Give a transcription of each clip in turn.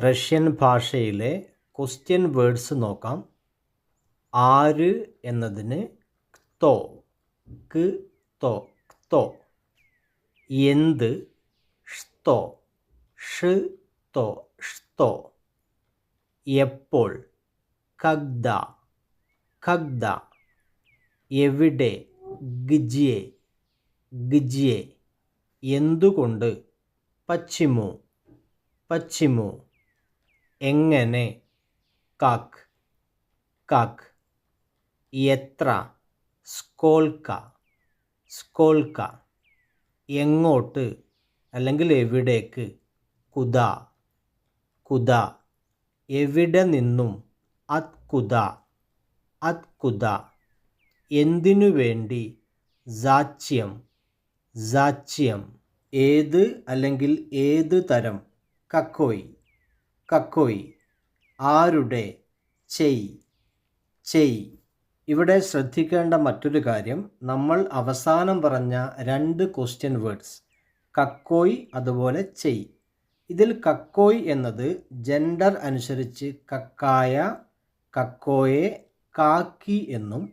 Russian ഭാഷയിലെ question words നോക്കാം. ആര് എന്നതിന് ക്തോ ക് തോ ക്തോ എന്ത് ഷ്തോ ഷ് തോ ഷ്തോ. എപ്പോൾ കഗ്ദ കഗ്ദ. എവിടെ ഗിജിയെ ഗിജിയെ. എന്തുകൊണ്ട് പശ്ചിമു പശ്ചിമു. എങ്ങനെ? കാക്ക് കാക്ക് എത്ര? സ്കോൾക്ക. സ്കോൾക്ക. എങ്ങോട്ട്? അല്ലെങ്കിൽ എവിടേക്ക്? കുത കുത എവിടെ നിന്നും? അത് കുത അത് കുത എന്തിനു വേണ്ടി? ജാച്യം ജാച്യം ഏത്? അല്ലെങ്കിൽ ഏത് തരം? കക്കോയ്. കക്കോയ്. ആരുടെ? ചെയ്. ചെയ്. ഇവിടെ ശ്രദ്ധിക്കേണ്ട മറ്റൊരു കാര്യം നമ്മൾ അവസാനം പറഞ്ഞ രണ്ട് ക്വസ്റ്റ്യൻ വേർഡ്സ് കക്കോയ് അതുപോലെ ചെയ്. ഇതിൽ കക്കോയ് എന്നത് ജെൻഡർ അനുസരിച്ച് കക്കായ കക്കോയെ കാക്കി എന്നും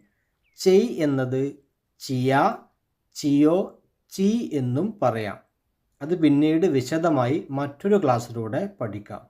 ചെയ് എന്നത് ചിയ ചിയോ ചി എന്നും പറയാം. അത് പിന്നീട് വിശദമായി മറ്റൊരു ക്ലാസ്സിലൂടെ പഠിക്കാം.